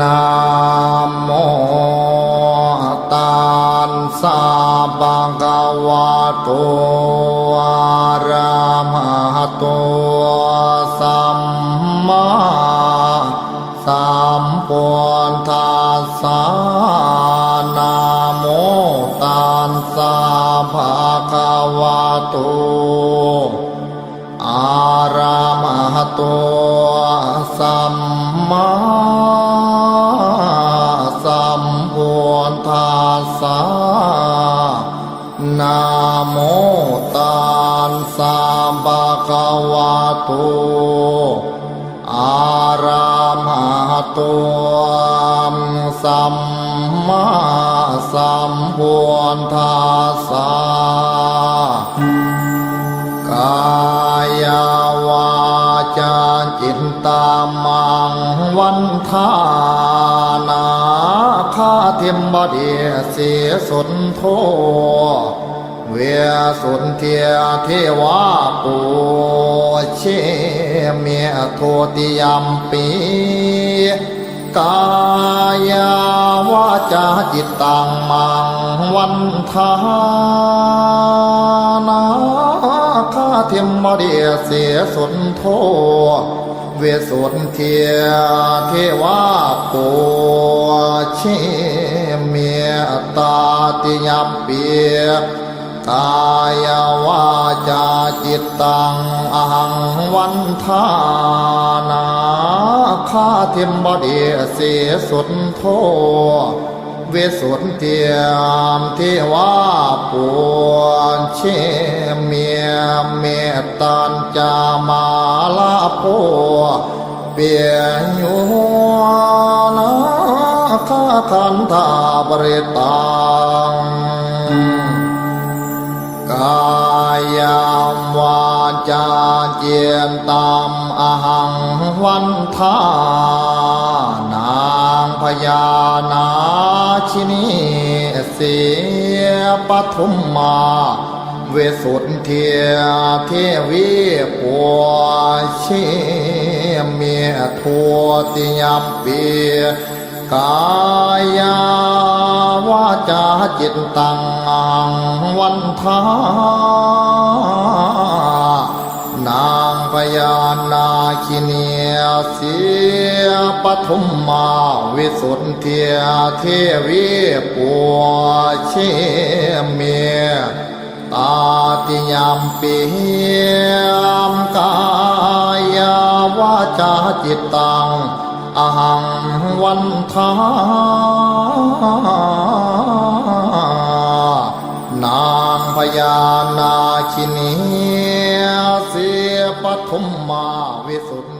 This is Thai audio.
นะโมตัสสะภะคะวะโตอะระหะโตสัมมาสัมพุทธัสสะนะโมตัสสะภะคะวะโตอาระมหะโตสัมมา นะโมตัสสะภะคะวะโตอาระมหะโตสัมมาสัมพุทธัสสะกายวาจาจิตตามังวันทา ทมบดีเสียสนโทเวียสุนเทียเทวาปูเชเมียโทติยมปีกายาวาจาจิตตังมังวันทานาคาเทมมเดียเสียสุนโทเวสุนเทียเทวาปู เชเมียตาติยมเปียกายวาจาจิตตังอหังวันทานาคาเทมบดีเสียสุนโทเวสุนเทียมเทวาปวนเชเมียเมตตันจามาลาโพเปียญู นาคาคันธาบริตังกายามวาจาเจียนตามอหังวันทานางพญานาชินีเสียปทุมมาเวสุนเทียเทวีปัวเชเมียทัวติยมเปีย กายาวาจาจิตตังวันทานางพญานาคิเนียเสียปทุมมาวิสุทธิเทวีปัวเชเมียตาติยามปียมกายาวาจาจิตตัง อหังวันทานางพญานาคินีเสียปฐมมาวิสุทธ